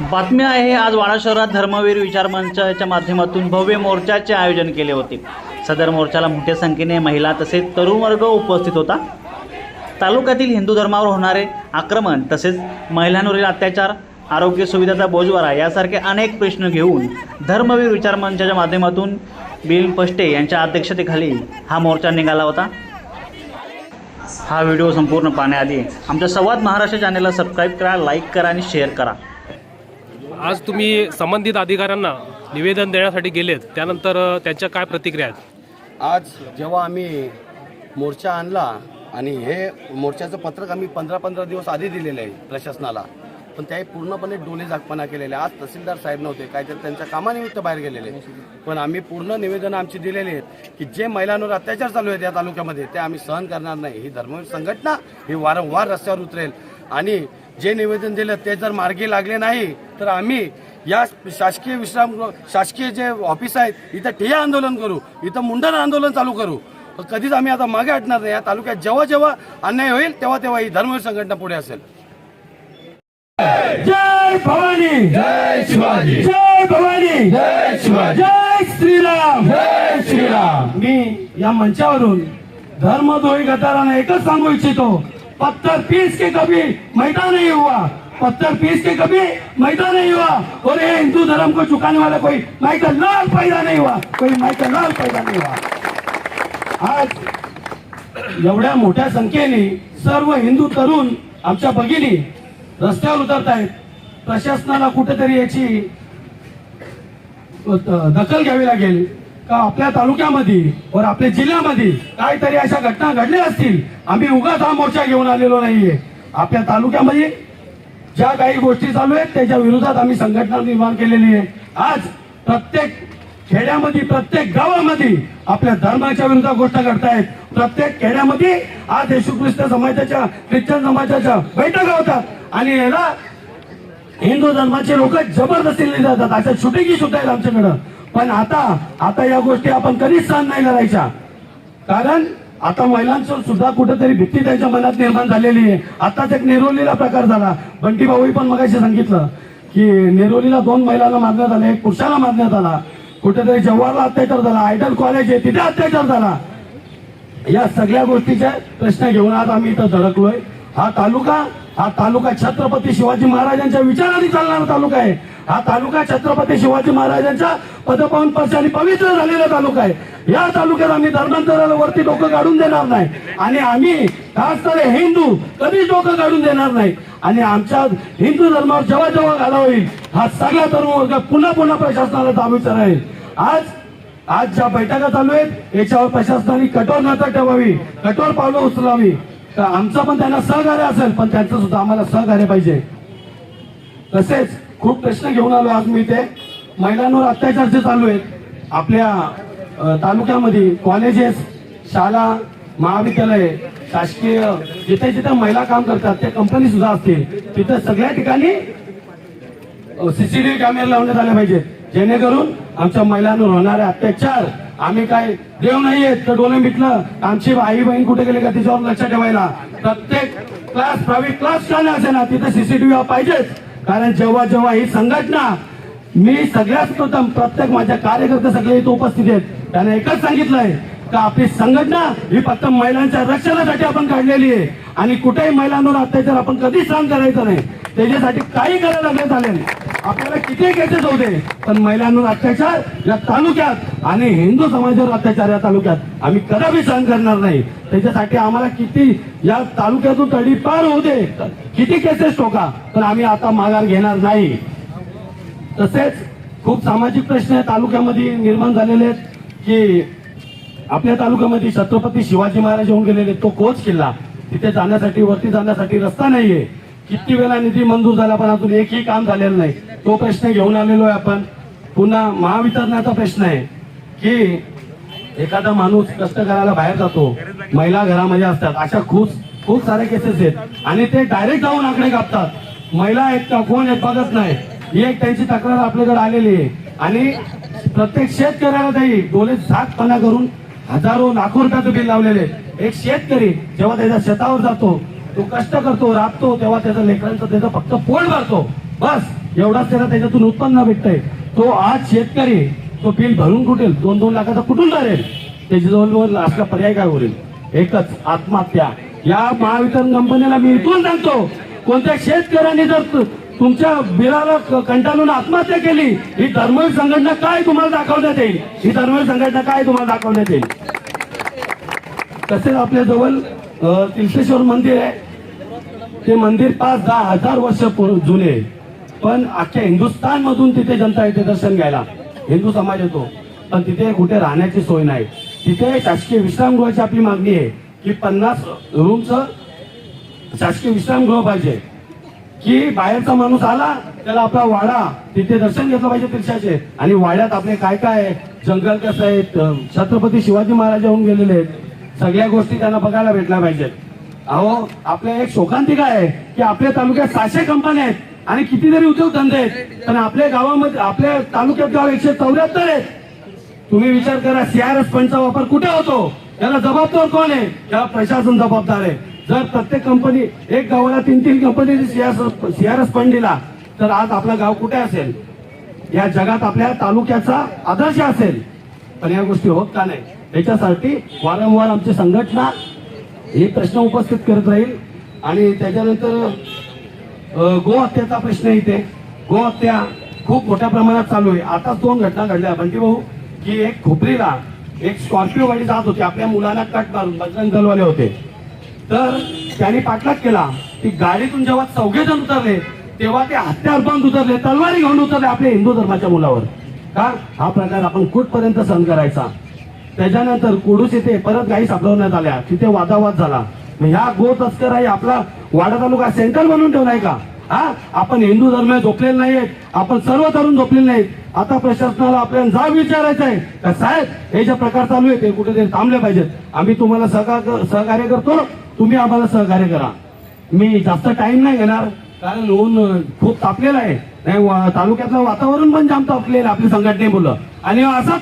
बातमी आहे आज वाडा शहरात धर्मवीर विचार मंचाच्या माध्यमातून भव्य मोर्चाचे आयोजन केले होते. सदर मोर्चाला मोठ्या संख्येने महिला तसेच तरुण वर्ग उपस्थित होता. तालुक्यातील हिंदू धर्मावर होणारे आक्रमण तसेच महिलांवरील अत्याचार आरोग्य सुविधाचा बोजवारा यासारखे अनेक प्रश्न घेऊन धर्मवीर विचार मंचाच्या माध्यमातून बिल पष्टे यांच्या अध्यक्षतेखाली हा मोर्चा निघाला होता. हा व्हिडिओ संपूर्ण पाहण्याआधी आमच्या संवाद महाराष्ट्र चॅनेलला सबस्क्राईब करा लाईक करा आणि शेअर करा. आज तुम्ही संबंधित अधिकाऱ्यांना निवेदन देण्यासाठी गेलेत. त्यानंतर त्यांच्या काय प्रतिक्रिया आहेत? आज जेव्हा आम्ही मोर्चा आणला आणि हे मोर्चाचं पत्रक आम्ही पंधरा पंधरा दिवस आधी दिलेलं आहे प्रशासनाला पण त्याही पूर्णपणे डोले झाकपणा केलेले आहे. आज तहसीलदार साहेब नव्हते काहीतरी त्यांच्या कामानिमित्त बाहेर गेलेले पण आम्ही पूर्ण निवेदनं आमची दिलेली आहेत की जे महिलांवर अत्याचार चालू आहेत या तालुक्यामध्ये ते आम्ही सहन करणार नाही. ही धर्मवीर संघटना ही वारंवार रस्त्यावर उतरेल. आणि जे निवेदन दिलं ते जर मार्गी लागले नाही तर आम्ही या शासकीय विश्राम शासकीय जे ऑफिस आहेत इथं ठिय्या आंदोलन करू इथं मुंडन आंदोलन चालू करू. कधीच आम्ही आता मागे हटणार नाही. या तालुक्यात जेव्हा जेव्हा अन्याय होईल तेव्हा तेव्हा ही धर्मवीर संघटना पुढे असेल. जय भवानी! जय शिवाजी! जय भवानी! जय शिवाजी! जय श्रीराम! जय श्रीराम! मी या मंचावरून धर्मद्रोही गद्दारांना एकच सांगू इच्छितो. पत्थर पीस के कभी मैदान नहीं हुआ। पत्थर पीस के कभी मैदान नहीं हुआ। और ये हिंदू धर्म को चुकाने वाला कोई माइकल लाल पैदा नहीं हुआ। कोई माइकल लाल पैदा नहीं हुआ। आज एवढ्या मोठ्या संख्येने सर्व हिंदू तरुण आमच्या भगिनी रस्त्यावर उतरत आहेत प्रशासनाला कुठेतरी याची दखल घ्यावी लागेल. का आपल्या तालुक्यामध्ये वर आपल्या जिल्ह्यामध्ये काहीतरी अशा घटना घडल्या असतील? आम्ही उगाच हा मोर्चा घेऊन आलेलो नाहीये. आपल्या तालुक्यामध्ये ज्या काही गोष्टी चालू आहेत त्याच्या विरोधात आम्ही संघटना निर्माण केलेली आहे. आज प्रत्येक खेड्यामध्ये प्रत्येक गावामध्ये आपल्या धर्माच्या विरोधात गोष्ट घडतायत. प्रत्येक खेड्यामध्ये आज येशू ख्रिस्त समाजाच्या ख्रिश्चन समाजाच्या बैठका होतात. आणि याला हिंदू धर्माचे लोक जबरदस्तीने जातात अशा शूटिंगी सुद्धा आहेत आमच्याकडं. पण आता आता या गोष्टी आपण कधीच सहन नाही करायच्या. कारण आता महिलांचं सुद्धा कुठेतरी भीती त्यांच्या मनात निर्माण झालेली आहे. आताच एक नेरोलीला प्रकार झाला. बंटी भाऊही पण मगाशी सांगितलं की नेरोलीला दोन महिलांना मारण्यात आले एक पुरुषाला मारण्यात आला. कुठेतरी जव्हारला अत्याचार झाला आयडल कॉलेज आहे तिथे अत्याचार झाला. या सगळ्या गोष्टीचे प्रश्न घेऊन आज आम्ही इथं धडकलोय. हा तालुका हा तालुका छत्रपती शिवाजी महाराजांच्या विचाराने चालणारा तालुका आहे. हा तालुका छत्रपती शिवाजी महाराजांच्या पदपावन पक्षाने पवित्र झालेला तालुका आहे. या तालुक्यात आम्ही धर्मांतराला वरती डोकं काढून देणार नाही. आणि आम्ही खास तर हिंदू कधीच डोकं काढून देणार नाही. आणि आमच्या हिंदू धर्मावर जेव्हा जेव्हा घाला होईल हा सगळा तरुण वर्ग पुन्हा पुन्हा प्रशासनाला दाबीचा राहील. आज आज ज्या बैठका चालू आहेत याच्यावर प्रशासनाने कठोर नाता ठेवावी कठोर पावलं उचलावी. आमचं पण त्यांना सहकार्य असेल पण त्यांचं सुद्धा आम्हाला सहकार्य पाहिजे. तसेच खूप प्रश्न घेऊन आलो आज मी ते महिलांवर अत्याचार जे चालू आहेत आपल्या तालुक्यामध्ये कॉलेजेस शाळा महाविद्यालय शासकीय जिथे जिथे महिला काम करतात त्या कंपनी सुद्धा असतील. तिथे सगळ्या ठिकाणी सीसीटीव्ही कॅमेरे लावण्यात आले पाहिजेत. जेणेकरून आमच्या महिलांवर होणारे अत्याचार आम्ही काय देव नाहीये तर डोळे मिटलं. आमची आई बहीण कुठे गेले का तिच्यावर लक्ष ठेवायला? प्रत्येक क्लास प्रायव्हेट क्लास का असे ना तिथे सीसीटीव्ही पाहिजेच. कारण जेव्हा जेव्हा ही संघटना मी सगळ्यात प्रथम प्रत्येक माझ्या कार्यकर्ते सगळे इथे उपस्थित आहेत. त्याने एकच सांगितलंय का आपली संघटना ही फक्त महिलांच्या रक्षणासाठी आपण काढलेली आहे. आणि कुठेही महिलांवर अत्याचार आपण कधीच सहन करायचं नाही. त्याच्यासाठी काही करायला लागले चालेल आपल्याला किती केसेस होते पण महिलांवर अत्याचार या तालुक्यात आणि हिंदू समाजावर अत्याचार या तालुक्यात आम्ही कदापि सहन करणार नाही. त्याच्यासाठी आम्हाला किती या तालुक्यातून तडी पार होते किती केसेस टोका पण आम्ही आता माघार घेणार नाही. तसेच खूप सामाजिक प्रश्न तालुक्यामध्ये निर्माण झालेले आहेत की आपल्या तालुक्यामध्ये छत्रपती शिवाजी महाराज होऊन गेलेले तो कोच किल्ला. तिथे जाण्यासाठी वरती जाण्यासाठी रस्ता नाहीये. किती वेळा निधी मंजूर झाला पण अजून एकही काम झालेलं नाही. तो प्रश्न घेऊन आलेलो आहे आपण. पुन्हा महावितरणाचा प्रश्न आहे की एखादा माणूस कष्ट करायला बाहेर जातो. महिला घरामध्ये असतात. अशा खूप खूप सारे केसेस आहेत. आणि ते डायरेक्ट जाऊन आकडे कापतात. महिला आहेत का? कोण आहेत? बघत नाही. ही एक त्यांची तक्रार आपल्याकडे आलेली आहे. आणि प्रत्येक शेतकऱ्याला त्याही डोळे सातपणा करून हजारो लाखो रुपयाचं बिल लावलेले आहे. एक शेतकरी जेव्हा त्याच्या शेतावर जातो तो कष्ट करतो राबतो तेव्हा त्याच्या लेकरांचं त्याचं फक्त पोट भरतो. बस एवढाच त्याला त्याच्यातून उत्पन्न भेटतंय. तो आज शेतकरी तो बिल भरून कुठेल? दोन दोन लाखाचा कुठून धरेल त्याच्याजवळ असला पर्याय काय होईल? एकच आत्महत्या. या महावितरण कंपनीला मी इथून सांगतो कोणत्या शेतकऱ्यांनी जर तुमच्या बिलाला कंटाळून आत्महत्या केली ही धर्मवीर संघटना काय तुम्हाला दाखवण्यात येईल? ही धर्मवीर संघटना काय तुम्हाला दाखवण्यात येईल? तसेच आपल्या जवळ तिलकेश्वर मंदिर आहे. ते मंदिर पाच दहा हजार वर्ष जुने. आहे पण अख्ख्या हिंदुस्थान मधून तिथे जनता येते दर्शन घ्यायला. हिंदू समाज येतो. पण तिथे कुठे राहण्याची सोय नाही. तिथे शासकीय विश्रामगृहाची आपली मागणी आहे की पन्नास रूमचं शासकीय विश्रामगृह पाहिजे. की बाहेरचा माणूस आला त्याला आपला वाडा तिथे दर्शन घेतलं पाहिजे तिरशाचे आणि वाड्यात आपले काय काय आहे? जंगल कसं आहे? छत्रपती शिवाजी महाराज होऊन गेलेले आहेत. सगळ्या गोष्टी त्यांना बघायला भेटल्या पाहिजेत. अहो आपल्या एक शोकांतिका आहे की आपल्या तालुक्यात सहाशे कंपन्या आहेत आणि कितीतरी उद्योगधंदे आहेत. पण आपल्या गावामध्ये आपल्या तालुक्यात गाव एकशे चौऱ्याहत्तर आहेत. तुम्ही विचार करा सीआरएस फंडचा वापर कुठे होतो? याला जबाबदार कोण आहे? याला प्रशासन जबाबदार आहे. जर प्रत्येक कंपनी एक गावाला तीन तीन कंपनीने सीआरएस फंड दिला तर आज आपला गाव कुठे असेल? या जगात आपल्या तालुक्याचा आदर्श असेल. पण या गोष्टी होत का नाही? याच्यासाठी वारंवार आमची संघटना हे प्रश्न उपस्थित करत राहील. आणि त्याच्यानंतर गोहत्याचा प्रश्न इथे. गोहत्या खूप मोठ्या प्रमाणात चालू आहे. आता दोन घटना घडल्या. बंटी भाऊ की एक खोपरीला एक स्कॉर्पिओ गाडी जात होती. आपल्या मुलांना कट मारून बजरंग दलवाले होते. तर त्यांनी पाठलाग केला. ती गाडीतून जेव्हा चौघेजण उतरले तेव्हा ते हत्यार बांध उतरले तलवारी घेऊन उतरले आपल्या हिंदू धर्माच्या मुलावर. का हा प्रकार आपण कुठपर्यंत सहन करायचा? त्याच्यानंतर कुडूस येथे परत गाई सापडवण्यात आल्या. तिथे वादावाद झाला. मग ह्या गो तस्कर आहे आपला वाडा तालुका सेंटर बनवून ठेवलाय का? हा? आपण हिंदू धर्म झोपलेले नाहीये आपण सर्व तरुण झोपलेले नाहीत आता प्रशासनाला आपल्याला जा विचारायचं आहे. का साहेब हे जे प्रकार चालू आहे ते कुठेतरी थांबले पाहिजेत. आम्ही तुम्हाला सहकार सहकार्य करतो. तुम्ही आम्हाला सहकार्य करा. मी जास्त टाइम नाही घेणार. कारण ऊन खूप तापलेलं आहे. नाही तालुक्यातलं वातावरण पण जाम तापलेलं आपली संघटने मुलं आणि असं